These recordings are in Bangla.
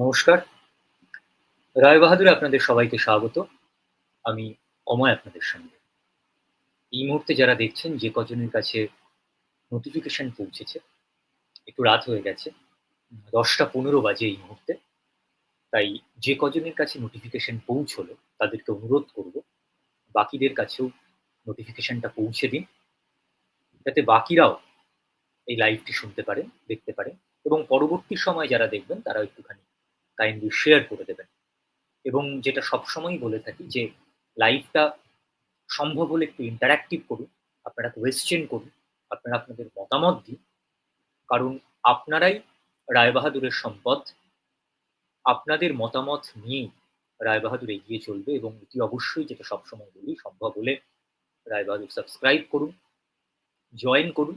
নমস্কার। রায় বাহাদুর আপনাদের সবাইকে স্বাগত। আমি অময় আপনাদের সঙ্গে। এই মুহূর্তে যারা দেখছেন, যে কজনের কাছে নোটিফিকেশন পৌঁছেছে, একটু রাত হয়ে গেছে, দশটা পনেরো বাজে এই মুহূর্তে। তাই যে কজনের কাছে নোটিফিকেশন পৌঁছলো, তাদেরকে অনুরোধ করব, বাকিদের কাছেও নোটিফিকেশনটা পৌঁছে দিন। যাতে বাকিরাও এই লাইভটি শুনতে পারেন, দেখতে পারেন। এবং পরবর্তী সময় যারা দেখবেন তারা একটুখানি কাইন্ডলি শেয়ার করে দেবেন। এবং যেটা সবসময়ই বলে থাকি যে লাইফটা সম্ভব হলে একটু ইন্টারাক্টিভ করুন, আপনারা কোয়েশ্চেন করুন, আপনারা আপনাদের মতামত দিন। কারণ আপনারাই রায়বাহাদুরের সম্পদ, আপনাদের মতামত নিয়েই রায়বাহাদুর এগিয়ে চলবে এবং এটি অবশ্যই যেটা সবসময় বলি, সম্ভব হলে রায়বাহাদুর সাবস্ক্রাইব করুন জয়েন করুন।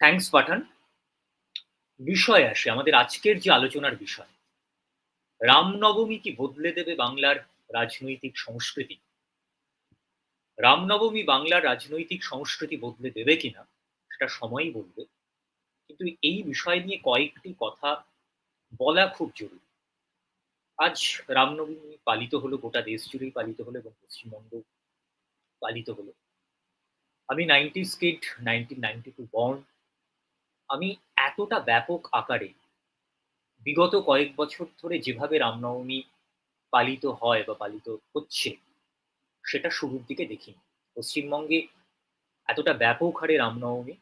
থ্যাঙ্কস পাঠান বিষয় আসে, আমাদের আজকের যে আলোচনার বিষয় রামনবমী কি বদলে দেবে বাংলার রাজনৈতিক সংস্কৃতি? রামনবমী বাংলার রাজনৈতিক সংস্কৃতি বদলে দেবে কিনা, সেটা সময়ই বলবে। কিন্তু এই বিষয় নিয়ে কয়েকটি কথা বলা খুব জরুরি। আজ রামনবমী পালিত হলো, গোটা দেশ জুড়েই পালিত হলো এবং পশ্চিমবঙ্গ পালিত হলো। আমি ninety skid nineteen ninety two born. আমি এতটা ব্যাপক আকারে বিগত কয়েক বছর ধরে যেভাবে রামনবমী পালিত হয় বা পালিত হচ্ছে, সেটা শুরুর দিকে দেখিনি। পশ্চিমবঙ্গে এতটা ব্যাপক হারে রামনবমী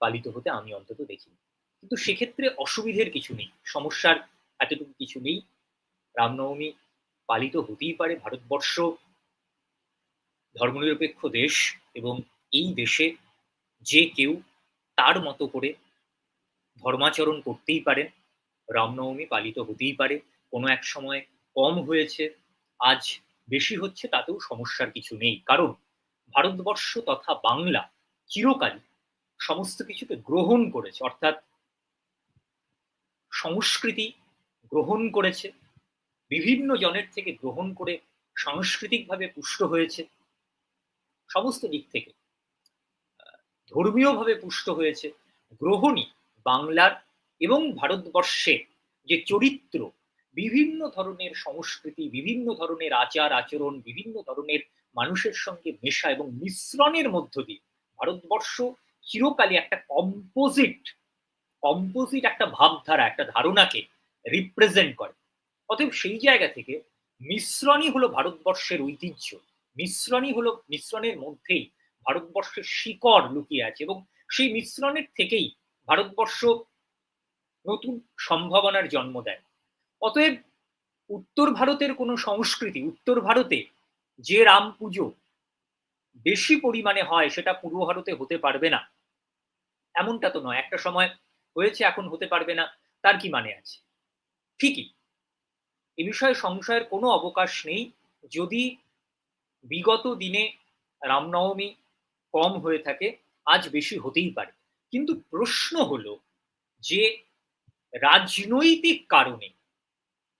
পালিত হতে আমি অন্তত দেখিনি। কিন্তু সেক্ষেত্রে অসুবিধের কিছু নেই, সমস্যার এতটুকু কিছু নেই। রামনবমী পালিত হতেই পারে ভারতবর্ষ, ধর্মনিরপেক্ষ দেশ এবং এই দেশে যে কেউ তার মতো করে ধর্মাচরণ করতেই পারেন। রামনবমী পালিত হতেই পারে। কোনো এক সময় কম হয়েছে, আজ বেশি হচ্ছে তাতেও সমস্যার কিছু নেই। কারণ ভারতবর্ষ তথা বাংলা চিরকালই সমস্ত কিছুকে গ্রহণ করেছে, অর্থাৎ সংস্কৃতি গ্রহণ করেছে, বিভিন্ন জনের থেকে গ্রহণ করে সাংস্কৃতিকভাবে পুষ্ট হয়েছে, সমস্ত দিক থেকে ধর্মীয়ভাবে পুষ্ট হয়েছে। গ্রহণই বাংলার এবং ভারতবর্ষের যে চরিত্র, বিভিন্ন ধরনের সংস্কৃতি, বিভিন্ন ধরনের আচার, আচরণ, বিভিন্ন ধরনের মানুষের সঙ্গে মেশা এবং মিশ্রণের মধ্য দিয়ে ভারতবর্ষ চিরকালই একটা কম্পোজিট কম্পোজিট একটা ভাবধারা, একটা ধারণাকে রিপ্রেজেন্ট করে। অতএব সেই জায়গা থেকে মিশ্রণই হলো ভারতবর্ষের ঐতিহ্য, মিশ্রণই হলো, মিশ্রণের মধ্যেই ভারতবর্ষের শিকড় লুকিয়ে আছে এবং সেই মিশ্রণের থেকেই ভারতবর্ষ নতুন সম্ভাবনার জন্ম দেয়। অতএব উত্তর ভারতের কোনো সংস্কৃতি, উত্তর ভারতে যে রাম পুজো বেশি পরিমাণে হয় সেটা পূর্ব ভারতে হতে পারবে না। এমনটা তো নয়, একটা সময় হয়েছে, এখন হতে পারবে না, তার কি মানে আছে? ঠিকই। এ বিষয়ে সংশয়ের কোনো অবকাশ নেই, যদি বিগত দিনে রামনবমী কম হয়ে থাকে, আজ বেশি হতেই পারে। কিন্তু প্রশ্ন হলো যে রাজনৈতিক কারণে,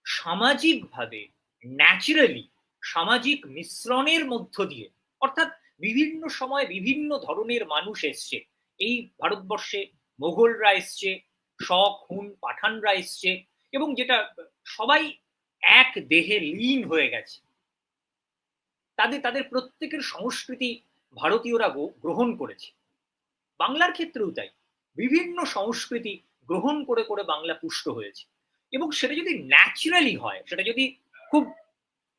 সামাজিকভাবে ন্যাচারালি সামাজিক মিশ্রণের মধ্য দিয়ে, অর্থাৎ বিভিন্ন সময় বিভিন্ন ধরনের মানুষ এসছে। এই ভারতবর্ষে মোগলরা এসছে শখ হুন, পাঠানরা এসছে এবং যেটা সবাই এক দেহে লীন হয়ে গেছে। তাদের তাদের প্রত্যেকের সংস্কৃতি ভারতীয়রা গ্রহণ করেছে। বাংলার ক্ষেত্রেও তাই। বিভিন্ন সংস্কৃতি গ্রহণ করে করে বাংলা পুষ্ট হয়েছে। এবং সেটা যদি ন্যাচুরালি হয়, সেটা যদি খুব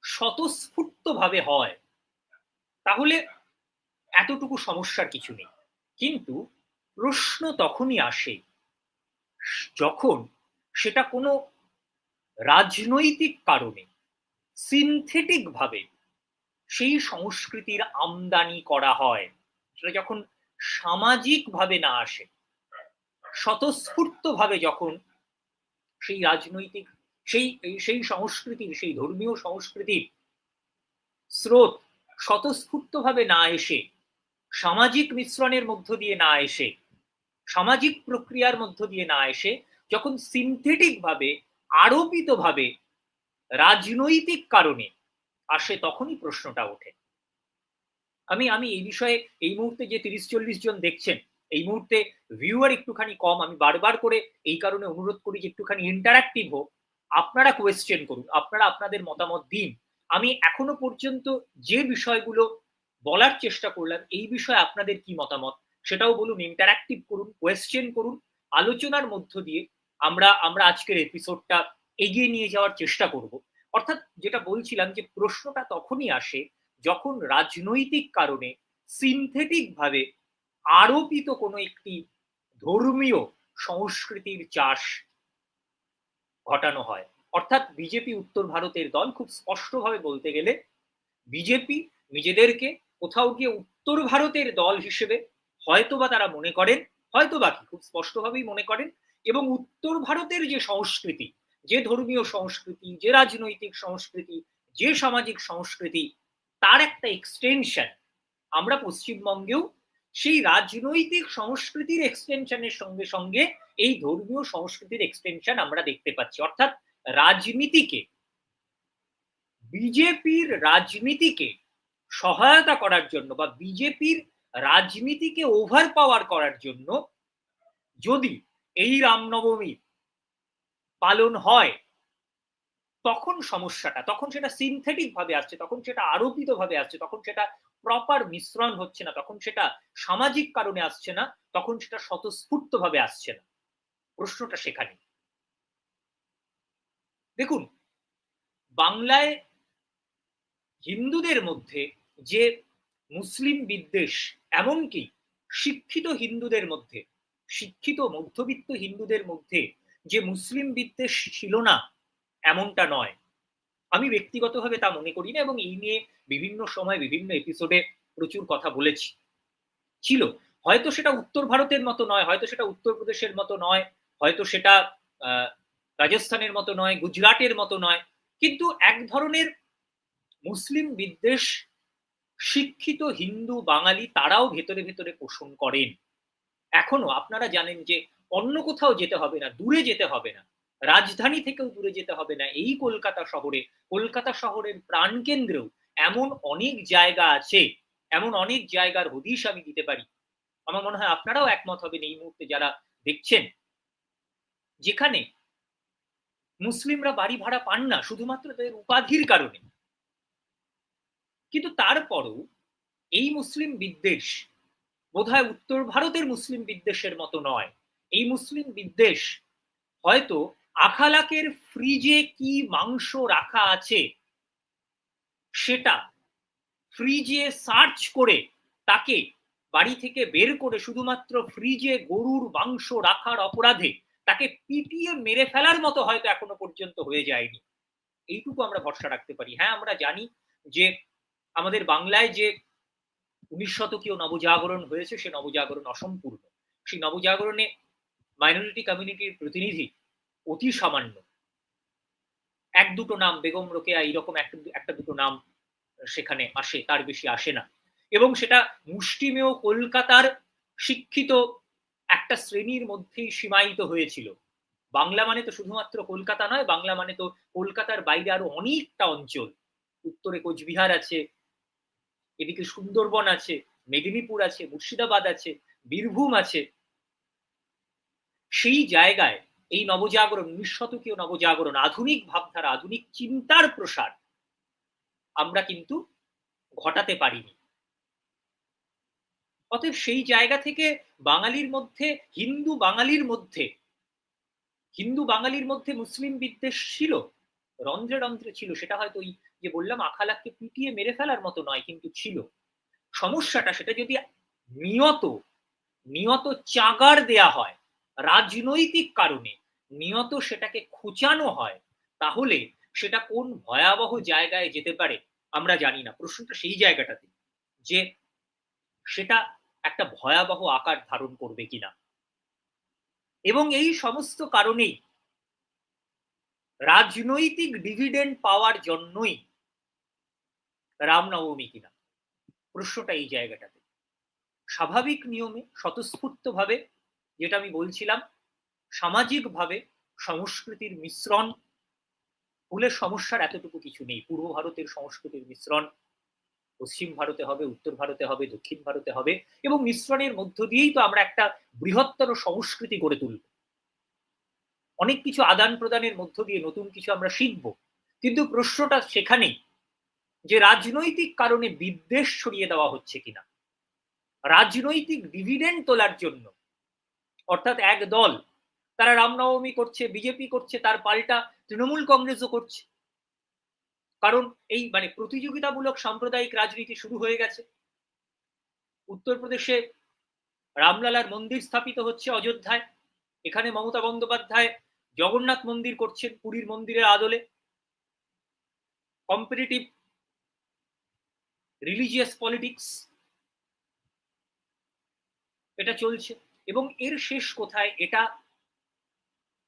স্বতঃস্ফূর্ত ভাবে হয়, তাহলে এতটুকু সমস্যার কিছু নেই। কিন্তু প্রশ্ন তখনই আসে যখন সেটা কোনো রাজনৈতিক কারণে সিনথেটিক ভাবে সেই সংস্কৃতির আমদানি করা হয়, সেটা যখন সামাজিকভাবে না আসে স্বতঃস্ফূর্তভাবে যখন সেই রাজনৈতিক, সেই সেই সংস্কৃতির, সেই ধর্মীয় সংস্কৃতির স্রোত স্বতঃস্ফূর্তভাবে না এসে, সামাজিক মিশ্রণের মধ্য দিয়ে না এসে, সামাজিক প্রক্রিয়ার মধ্য দিয়ে না এসে, যখন সিনথেটিক ভাবে আরোপিত ভাবে রাজনৈতিক কারণে আসে তখনই প্রশ্নটা ওঠে। আমি আমি এই বিষয়ে এই মুহূর্তে যে তিরিশ, চল্লিশ জন দেখছেন এই মুহূর্তে ভিউয়ার একটুখানি কম, আমি বারবার করে এই কারণে অনুরোধ করি যে একটুখানি ইন্টারাক্টিভ হোক। আপনারা কোয়েশ্চেন করুন, আপনারা আপনাদের মতামত দিন। আমি এখনও পর্যন্ত যে বিষয়গুলো বলার চেষ্টা করলাম, এই বিষয়ে আপনাদের কি মতামত? সেটাও বলুন ইন্টারাক্টিভ করুন কোয়েশ্চেন করুন। আলোচনার মধ্য দিয়ে আমরা আমরা আজকের এপিসোডটা এগিয়ে নিয়ে যাওয়ার চেষ্টা করব। অর্থাৎ যেটা বলছিলাম যে প্রশ্নটা তখনই আসে যখন রাজনৈতিক কারণে সিনথেটিক ভাবে আরোপিত কোনো একটি ধর্মীয় সংস্কৃতির চাষ ঘটানো হয়। অর্থাৎ বিজেপি উত্তর ভারতের দল খুব স্পষ্টভাবে বলতে গেলে বিজেপি নিজেদেরকে কোথাও গিয়ে উত্তর ভারতের দল হিসেবে হয়তোবা তারা মনে করেন হয়তো বাকি খুব স্পষ্টভাবেই মনে করেন এবং উত্তর ভারতের যে সংস্কৃতি, যে ধর্মীয় সংস্কৃতি, যে রাজনৈতিক সংস্কৃতি, যে সামাজিক সংস্কৃতি, তার একটা এক্সটেনশন আমরা পশ্চিমবঙ্গেও সেই রাজনৈতিক সংস্কৃতির এক্সটেনশনের সঙ্গে সঙ্গে এই ধর্মীয় সংস্কৃতির এক্সটেনশন আমরা দেখতে পাচ্ছি। অর্থাৎ রাজনীতিকে, বিজেপির রাজনীতিকে সহায়তা করার জন্য বা বিজেপির রাজনীতিকে ওভার পাওয়ার করার জন্য যদি এই রামনবমী পালন হয়, তখন সমস্যাটা, তখন সেটা সিনথেটিক ভাবে আসছে, তখন সেটা আরোপিত ভাবে আসছে, তখন সেটা প্রপার মিশ্রণ হচ্ছে না, তখন সেটা সামাজিক কারণে আসছে না, তখন সেটা স্বতঃস্ফূর্ত ভাবে আসছে না। প্রশ্নটা সেখানে। দেখুন, বাংলায় হিন্দুদের মধ্যে যে মুসলিম বিদ্বেষ, এমনকি শিক্ষিত হিন্দুদের মধ্যে, শিক্ষিত মধ্যবিত্ত হিন্দুদের মধ্যে যে মুসলিম বিদ্বেষ ছিল না, এমনটা নয়। আমি ব্যক্তিগতভাবে তা মনে করি না এবং এই নিয়ে বিভিন্ন সময় বিভিন্ন এপিসোডে প্রচুর কথা বলেছি। ছিল। হয়তো সেটা উত্তর ভারতের মতো নয়, হয়তো সেটা উত্তরপ্রদেশের মতো নয়, হয়তো সেটা রাজস্থানের মতো নয়, গুজরাটের মতো নয়। কিন্তু এক ধরনের মুসলিম বিদ্বেষ শিক্ষিত হিন্দু, বাঙালি তারাও ভেতরে ভেতরে পোষণ করেন। এখনও আপনারা জানেন যে অন্য কোথাও যেতে হবে না, দূরে যেতে হবে না। রাজধানী থেকেও দূরে যেতে হবে না। এই কলকাতা শহরে, কলকাতা শহরের প্রাণকেন্দ্রেও এমন অনেক জায়গা আছে, এমন অনেক জায়গার হদিশ আমি দিতে পারি। আমার মনে হয় আপনারাও একমত হবেন এই মুহূর্তে যারা দেখছেন। যেখানে মুসলিমরা বাড়ি ভাড়া পান না, শুধুমাত্র তাদের উপাধির কারণে। কিন্তু তারপরও এই মুসলিম বিদ্বেষ বোধহয় উত্তর ভারতের মুসলিম বিদ্বেষের মতো নয়। এই মুসলিম বিদ্বেষ হয়তো আখালাকের ফ্রিজে কি মাংস রাখা আছে? সেটা ফ্রিজে সার্চ করে তাকে বাড়ি থেকে বের করে শুধুমাত্র ফ্রিজে গরুর মাংস রাখার অপরাধে তাকে পিটিয়ে মেরে ফেলার মতো হয়তো এখনও পর্যন্ত হয়ে যায়নি। এইটুকু আমরা ভরসা রাখতে পারি। হ্যাঁ আমরা জানি যে আমাদের বাংলায় যে উনিশ শতকীয় নবজাগরণ হয়েছে, সে নবজাগরণ অসম্পূর্ণ। সেই নবজাগরণে মাইনরিটি কমিউনিটির প্রতিনিধি অতি সামান্য। এক দুটো নাম, বেগম রোকেয়া এইরকম একটা দুটো নাম সেখানে আসে, তার বেশি আসে না। এবং সেটা মুষ্টিমেয় কলকাতার শিক্ষিত একটা শ্রেণির মধ্যেই সীমায়িত হয়েছিল। বাংলা মানে তো শুধুমাত্র কলকাতা নয়, বাংলা মানে তো কলকাতার বাইরে আরও অনেকটা অঞ্চল। উত্তরে কোচবিহার আছে, এদিকে সুন্দরবন আছে, মেদিনীপুর আছে, মুর্শিদাবাদ আছে, বীরভূম আছে। সেই জায়গায় এই নবজাগরণ, নিঃশতকীয় নবজাগরণ, আধুনিক ভাবধারা, আধুনিক চিন্তার প্রসার আমরা কিন্তু ঘটাতে পারিনি। অতএব সেই জায়গা থেকে বাঙালির মধ্যে, হিন্দু বাঙালির মধ্যে, হিন্দু বাঙালির মধ্যে মুসলিম বিদ্বেষ ছিল, রন্ধ্রে রন্ধ্রে ছিল, সেটা হয়তো ওই যে বললাম, আখালাককে পিটিয়ে মেরে ফেলার মতো নয়, কিন্তু ছিল। সমস্যাটা সেটা যদি নিয়ত নিয়ত চাগার দেয়া হয় রাজনৈতিক কারণে নিয়ত সেটাকে খুঁচানো হয়, তাহলে সেটা কোন ভয়াবহ জায়গায় যেতে পারে আমরা জানি না। প্রশ্নটা সেই জায়গাটাতে, যে সেটা একটা ভয়াবহ আকার ধারণ করবে কিনা। এবং এই সমস্ত কারণেই রাজনৈতিক ডিভিডেন্ড পাওয়ার জন্যই রামনবমী কিনা। প্রশ্নটা এই জায়গাটাতে। স্বাভাবিক নিয়মে স্বতঃস্ফূর্ত ভাবে যেটা আমি বলছিলাম, সামাজিকভাবে সংস্কৃতির মিশ্রণ, ভুলের সমস্যার এতটুকু কিছু নেই। পূর্ব ভারতের সংস্কৃতির মিশ্রণ, পশ্চিম ভারতে হবে, উত্তর ভারতে হবে, দক্ষিণ ভারতে হবে, এবং মিশ্রণের মধ্য দিয়েই তো আমরা একটা বৃহত্তর সংস্কৃতি গড়ে তুলব। অনেক কিছু আদান প্রদানের মধ্য দিয়ে নতুন কিছু আমরা শিখব। কিন্তু প্রশ্নটা সেখানেই, যে রাজনৈতিক কারণে বিদ্বেষ ছড়িয়ে দেওয়া হচ্ছে কিনা? রাজনৈতিক ডিভিডেন্ড তোলার জন্য অর্থাৎ এক দল। তারা রামনবমী করছে, বিজেপি করছে, তার পাল্টা তৃণমূল কংগ্রেসও করছে। কারণ এই মানে প্রতিযোগিতামূলক সাম্প্রদায়িক রাজনীতি শুরু হয়ে গেছে। উত্তরপ্রদেশে রামলালার মন্দির স্থাপিত হচ্ছে অযোধ্যায়। এখানে মমতা বন্দ্যোপাধ্যায় জগন্নাথ মন্দির করছেন পুরীর মন্দিরের আদলে। Competitive religious politics. এটা চলছে। এবং এর শেষ কোথায়? এটা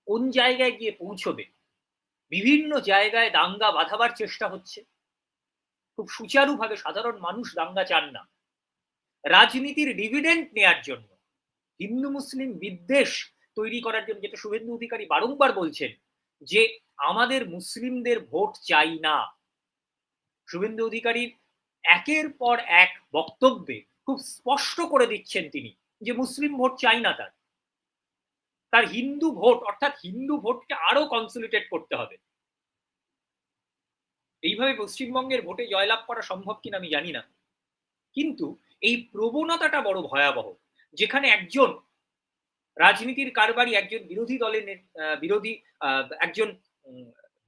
কোন জায়গায় গিয়ে পৌঁছবে? বিভিন্ন জায়গায় দাঙ্গা বাঁধাবার চেষ্টা হচ্ছে। খুব সুচারুভাবে সাধারণ মানুষ দাঙ্গা চান না। রাজনীতির ডিভিডেন্ট নেয়ার জন্য, হিন্দু মুসলিম বিদ্বেষ তৈরি করার জন্য, যেটা শুভেন্দু অধিকারী বারংবার বলছেন, যে আমাদের মুসলিমদের ভোট চাই না। শুভেন্দু অধিকারীর একের পর এক বক্তব্যে খুব স্পষ্ট করে দিচ্ছেন তিনি। যে মুসলিম ভোট চাই না তার। তার হিন্দু ভোট, অর্থাৎ হিন্দু ভোটকে আরও কনসলিটেট করতে হবে। এইভাবে পশ্চিমবঙ্গের ভোটে জয়লাভ করা সম্ভব কিনা আমি জানি না। কিন্তু এই প্রবণতাটা বড় ভয়াবহ, যেখানে একজন রাজনীতির কারবারি, একজন বিরোধী দলের বিরোধী একজন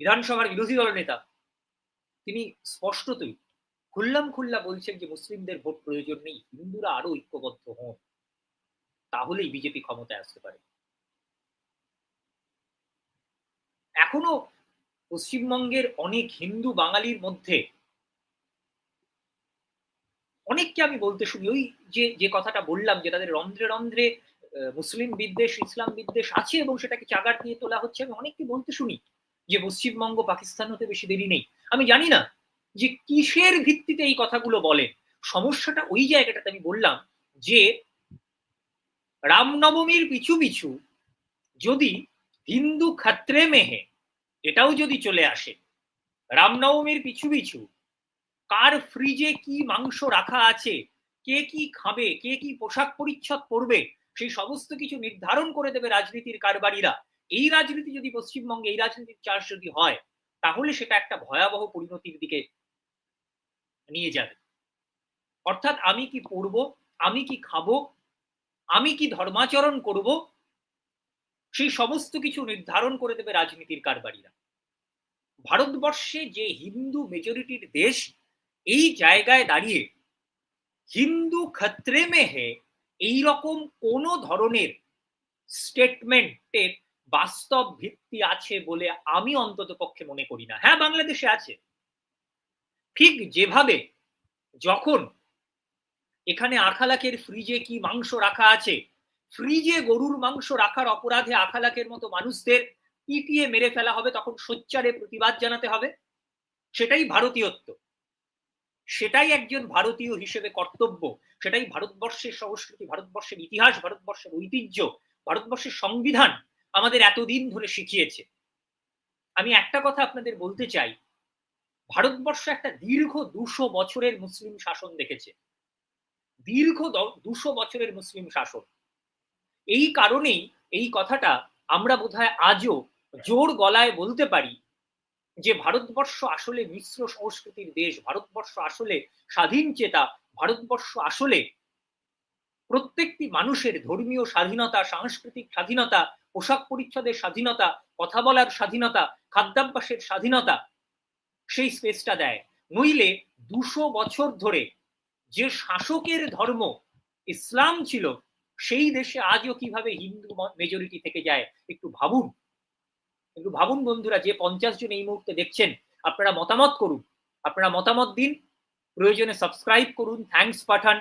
বিধানসভার বিরোধী দলের নেতা, তিনি স্পষ্টতই খুল্লাম খুল্লা বলছেন যে মুসলিমদের ভোট প্রয়োজন নেই, হিন্দুরা আরও ঐক্যবদ্ধ হন। তাহলেই বিজেপি ক্ষমতায় আসতে পারে। এখনও পশ্চিমবঙ্গের অনেক হিন্দু বাঙালির মধ্যে অনেককে আমি বলতে শুনি, ওই যে যে কথাটা বললাম যে তাদের রন্ধ্রে রন্ধ্রে মুসলিম বিদ্বেষ, ইসলাম বিদ্বেষ আছে এবং সেটাকে চাগার দিয়ে তোলা হচ্ছে, আমি অনেককে বলতে শুনি যে পশ্চিমবঙ্গ পাকিস্তান হতে বেশি দেরি নেই। আমি জানি না যে কিসের ভিত্তিতে এই কথাগুলো বলে সমস্যাটা ওই জায়গাটাতে আমি বললাম যে রামনবমীর পিছু পিছু যদি হিন্দু খাত্রে মেহে, এটাও যদি চলে আসে, রামনবমীর পিছু পিছু, কার ফ্রিজে কি মাংস রাখা আছে, কে কি খাবে, কে কি পোশাক পরিচ্ছদ পরবে, সেই সমস্ত কিছু নির্ধারণ করে দেবে রাজনীতির কারবারিরা। এই রাজনীতি যদি পশ্চিমবঙ্গে, এই রাজনীতির চাষ যদি হয়, তাহলে সেটা একটা ভয়াবহ পরিণতির দিকে নিয়ে যাবে। অর্থাৎ আমি কি পড়ব আমি কি খাব আমি কি ধর্মাচরণ করব? সেই সমস্ত কিছু নির্ধারণ করে দেবে রাজনীতির কারবারিরা। ভারতবর্ষে যে হিন্দু মেজরিটির দেশ, এই জায়গায় দাঁড়িয়ে হিন্দু ক্ষত্রে মেহে এইরকম কোন ধরনের স্টেটমেন্টের বাস্তব ভিত্তি আছে বলে আমি অন্তত পক্ষে মনে করি না। হ্যাঁ বাংলাদেশে আছে। ঠিক যেভাবে যখন এখানে আখালাকের ফ্রিজে কি মাংস রাখা আছে? ফ্রিজে গরুর মাংস রাখার অপরাধে আখালাকের মতো মানুষদের পিটিয়ে মেরে ফেলা হবে, তখন সোচ্চারে প্রতিবাদ জানাতে হবে। সেটাই ভারতীয়ত্ব। সেটাই একজন ভারতীয় হিসেবে কর্তব্য। সেটাই ভারতবর্ষের সংস্কৃতি, ভারতবর্ষের ইতিহাস, ভারতবর্ষের ঐতিহ্য, ভারতবর্ষের সংবিধান আমাদের এতদিন ধরে শিখিয়েছে। আমি একটা কথা আপনাদের বলতে চাই। ভারতবর্ষ একটা দীর্ঘ দুশো বছরের মুসলিম শাসন দেখেছে। দীর্ঘ দুশো বছরের মুসলিম শাসন। এই কারণেই এই কথাটা আমরা বোধহয় আজও জোর গলায় বলতে পারি যে, ভারতবর্ষ আসলে মিশ্র সংস্কৃতির দেশ, ভারতবর্ষ আসলে স্বাধীন চেতা, ভারতবর্ষ আসলে প্রত্যেকটি মানুষের ধর্মীয় স্বাধীনতা, সাংস্কৃতিক স্বাধীনতা, পোশাক পরিচ্ছদের স্বাধীনতা, কথা বলার স্বাধীনতা, খাদ্যাভ্যাসের স্বাধীনতা সেই স্পেসটা দেয়। নইলে দুশো বছর ধরে যে শাসকের ধর্ম ইসলাম ছিল, সেই দেশে আজও কীভাবে হিন্দু মেজরিটি থেকে যায়, একটু ভাবুন। একটু ভাবুন বন্ধুরা, যে পঞ্চাশ জন এই মুহূর্তে দেখছেন, আপনারা মতামত করুন। আপনারা মতামত দিন, প্রয়োজনে সাবস্ক্রাইব করুন থ্যাংকস পাঠান।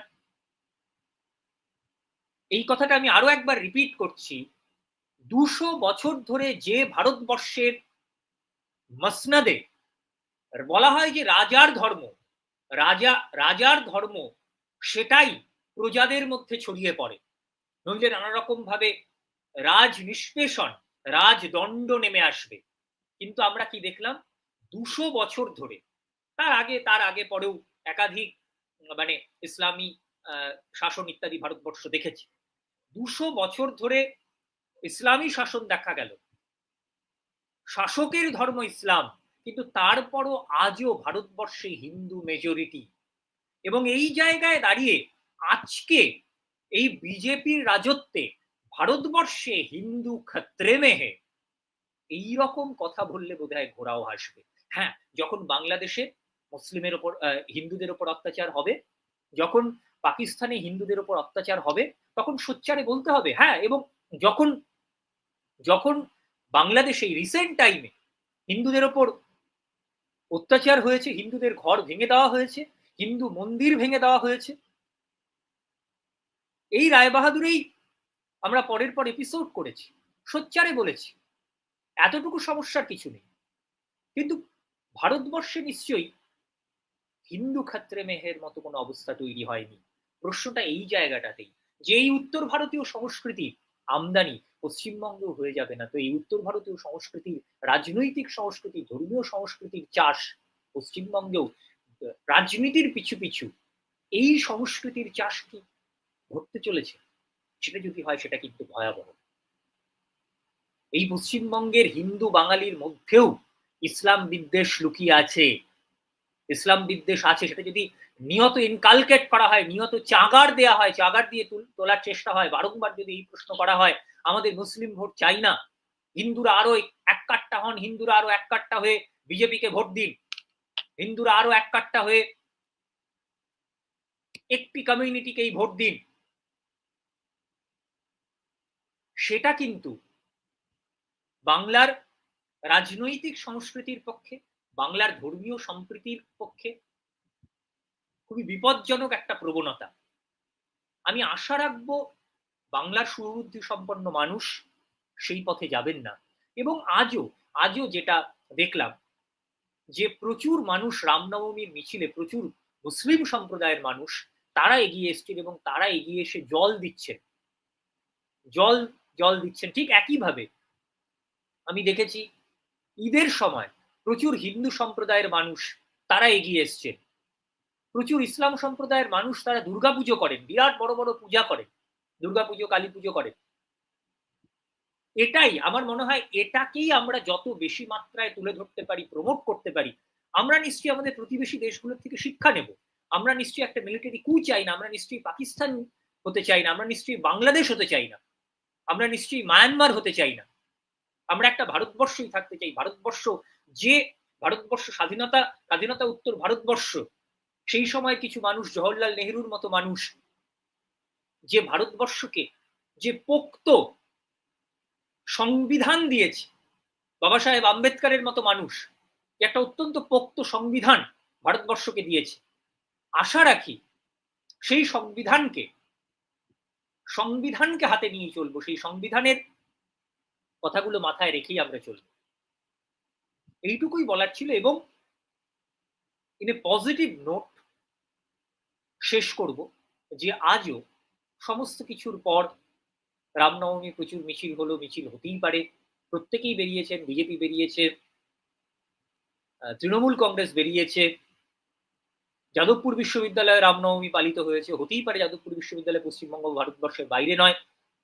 এই কথাটা আমি আরও একবার রিপিট করছি। দুশো বছর ধরে যে ভারতবর্ষের মসনাদে বলা হয় যে রাজার ধর্ম রাজা, রাজার ধর্ম সেটাই প্রজাদের মধ্যে ছড়িয়ে পড়ে। নইলে নানা রকম ভাবে রাজ নিষ্পেষণ রাজদণ্ড নেমে আসবে। কিন্তু আমরা কি দেখলাম? দুশো বছর ধরে, তার আগে তার আগে পরেও একাধিক মানে ইসলামী শাসন ইত্যাদি ভারতবর্ষ দেখেছে। দুশো বছর ধরে ইসলামী শাসন দেখা গেল। শাসকের ধর্ম ইসলাম কিন্তু তারপরও আজও ভারতবর্ষে হিন্দু মেজরিটি এবং এই জায়গায় দাঁড়িয়ে আজকে এই বিজেপির রাজত্বে ভারতবর্ষে হিন্দু ক্ষত্রে মেহে, এইরকম কথা বললে বোধ হয় ঘোরাও হাসবে। হ্যাঁ যখন বাংলাদেশে মুসলিমের ওপর হিন্দুদের ওপর অত্যাচার হবে, যখন পাকিস্তানে হিন্দুদের ওপর অত্যাচার হবে, তখন সোচ্চারে বলতে হবে হ্যাঁ এবং যখন যখন বাংলাদেশে রিসেন্ট টাইমে হিন্দুদের ওপর অত্যাচার হয়েছে, হিন্দুদের ঘর ভেঙে দেওয়া হয়েছে, হিন্দু মন্দির ভেঙে দেওয়া হয়েছে। এই রায়বাহাদুরেই আমরা পরের পর এপিসোড করেছি, সোচ্চারে বলেছি, এতটুকু সমস্যার কিছু নেই। কিন্তু ভারতবর্ষে নিশ্চয়ই হিন্দু ক্ষেত্রে মেহের মতো কোনো অবস্থা তৈরি হয়নি। প্রশ্নটা এই জায়গাটাতেই, যে এই উত্তর ভারতীয় সংস্কৃতির আমদানি পশ্চিমবঙ্গেও হয়ে যাবে না। তো এই উত্তর ভারতীয় সংস্কৃতির, রাজনৈতিক সংস্কৃতি, ধর্মীয় সংস্কৃতির চাষ পশ্চিমবঙ্গেও, রাজনীতির পিছু পিছু, এই সংস্কৃতির চাষ কি ঘটতে চলেছে? সেটা যদি হয়, সেটা কিন্তু ভয়াবহ। এই পশ্চিমবঙ্গের হিন্দু বাঙালির মধ্যেও ইসলাম বিদ্বেষ লুকিয়ে আছে। ইসলাম বিদ্বেষ আছে, সেটা যদি নিয়ত ইনকালকেট করা হয়, নিয়ত চাগার দেয়া হয়, চাগার দিয়ে তোলার চেষ্টা হয়, বারংবার যদি এই প্রশ্ন করা হয়, আমাদের মুসলিম ভোট চাই না। হিন্দুরা আরও এক কাট্টা হন, হিন্দুরা আরও এক কাট্টা হয়ে বিজেপিকে ভোট দিন। হিন্দুরা আরও এক কাট্টা হয়ে একটি কমিউনিটিকেই ভোট দিন। সেটা কিন্তু বাংলার রাজনৈতিক সংস্কৃতির পক্ষে বাংলার ধর্মীয় সম্প্রীতির পক্ষে খুবই বিপজ্জনক একটা প্রবণতা। আমি আশা রাখব বাংলার সুবুদ্ধি সম্পন্ন মানুষ সেই পথে যাবেন না। এবং আজও আজও যেটা দেখলাম যে প্রচুর মানুষ রামনবমীর মিছিলে, প্রচুর মুসলিম সম্প্রদায়ের মানুষ, তারা এগিয়ে এসছেন এবং তারা এগিয়ে এসে জল দিচ্ছেন। জল জল দিচ্ছেন। ঠিক একইভাবে আমি দেখেছি ঈদের সময় প্রচুর হিন্দু সম্প্রদায়ের মানুষ তারা এগিয়ে এসছেন প্রচুর ইসলাম সম্প্রদায়ের মানুষ তারা দুর্গাপুজো করেন, বিরাট বড় বড় পূজা করেন দুর্গাপুজো কালী পুজো করেন। এটাই আমার মনে হয় এটাকেই আমরা যত বেশি মাত্রায় তুলে ধরতে পারি প্রমোট করতে পারি, আমরা নিশ্চয়ই আমাদের প্রতিবেশী দেশগুলোর থেকে শিক্ষা নেব। আমরা নিশ্চয়ই একটা মিলিটারি কু চাই না, আমরা নিশ্চয়ই পাকিস্তান হতে চাই না, আমরা নিশ্চয়ই বাংলাদেশ হতে চাই না, আমরা নিশ্চয়ই মায়ানমার হতে চাই না। আমরা একটা ভারতবর্ষই থাকতে চাই, ভারতবর্ষ যে ভারতবর্ষ স্বাধীনতা স্বাধীনতা উত্তর ভারতবর্ষ, সেই সময় কিছু মানুষ, জওহরলাল নেহরুর মতো মানুষ যে ভারতবর্ষকে যে পোক্ত সংবিধান দিয়েছে, বাবা সাহেব আম্বেদকারের মতো মানুষ একটা অত্যন্ত পোক্ত সংবিধান ভারতবর্ষকে দিয়েছে, আশা রাখি সেই সংবিধানকে সংবিধানকে হাতে নিয়ে চলবো, সেই সংবিধানের কথাগুলো মাথায় রেখেই আমরা চলব। এইটুকুই বলার ছিল এবং ইন এ পজিটিভ নোট শেষ করব যে আজও সমস্ত কিছুর পর রামনবমী প্রচুর মিছিল হলো, মিছিল হতেই পারে। প্রত্যেকেই বেরিয়েছেন, বিজেপি বেরিয়েছে তৃণমূল কংগ্রেস বেরিয়েছে। যাদবপুর বিশ্ববিদ্যালয়ে রামনবমী পালিত হয়েছে, হতেই পারে যাদবপুর বিশ্ববিদ্যালয় পশ্চিমবঙ্গ ভারতবর্ষের বাইরে নয়।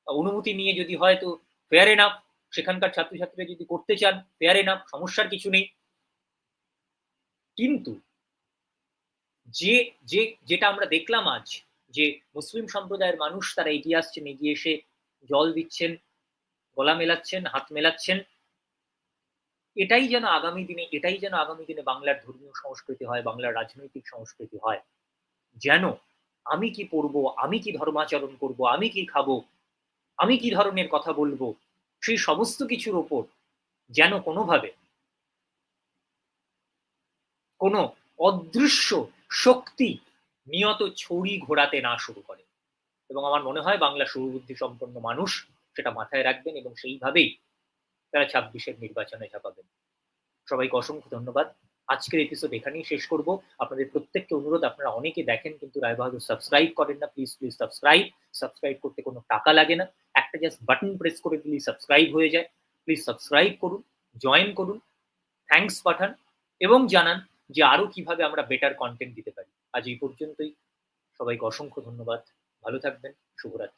অনুমতি নিয়ে যদি হয় তো ফেয়ার এনাফ সেখানকার ছাত্রছাত্রীরা যদি করতে চান ফেয়ার এনাফ সমস্যার কিছু নেই। কিন্তু যে যে, যেটা আমরা দেখলাম আজ, যে মুসলিম সম্প্রদায়ের মানুষ তারা এগিয়ে আসছেন, এগিয়ে এসে জল দিচ্ছেন, গলা মেলাচ্ছেন, হাত মেলাচ্ছেন, এটাই যেন আগামী দিনে, এটাই যেন আগামী দিনে বাংলার ধর্মীয় সংস্কৃতি হয়, বাংলার রাজনৈতিক সংস্কৃতি হয়, যেন আমি কি পড়ব, আমি কি ধর্মাচরণ করব, আমি কি খাব, আমি কি ধরনের কথা বলব সেই সমস্ত কিছুর ওপর যেন কোনোভাবে কোনো অদৃশ্য শক্তি নিয়ত ছড়ি ঘোরাতে না শুরু করে। এবং আমার মনে হয় বাংলা সুবুদ্ধি সম্পন্ন মানুষ সেটা মাথায় রাখবেন এবং সেইভাবেই তারা ছাব্বিশের নির্বাচনে ঝাঁপাবেন সবাইকে অসংখ্য ধন্যবাদ। আজকের এপিসোড এখানেই শেষ করব। আপনাদের প্রত্যেককে অনুরোধ, আপনারা অনেকে দেখেন কিন্তু রায়বাহাদুর সাবস্ক্রাইব করেন না। প্লিজ প্লিজ সাবস্ক্রাইব সাবস্ক্রাইব করতে কোনো টাকা লাগে না। একটা জাস্ট বাটন প্রেস করে প্লিজ সাবস্ক্রাইব হয়ে যায়। প্লিজ সাবস্ক্রাইব করুন জয়েন করুন থ্যাংকস পাঠান এবং জানান যে আরও কীভাবে আমরা বেটার কন্টেন্ট দিতে পারি। আজ এই পর্যন্তই। সবাইকে অসংখ্য ধন্যবাদ। ভালো থাকবেন। শুভরাত্রি।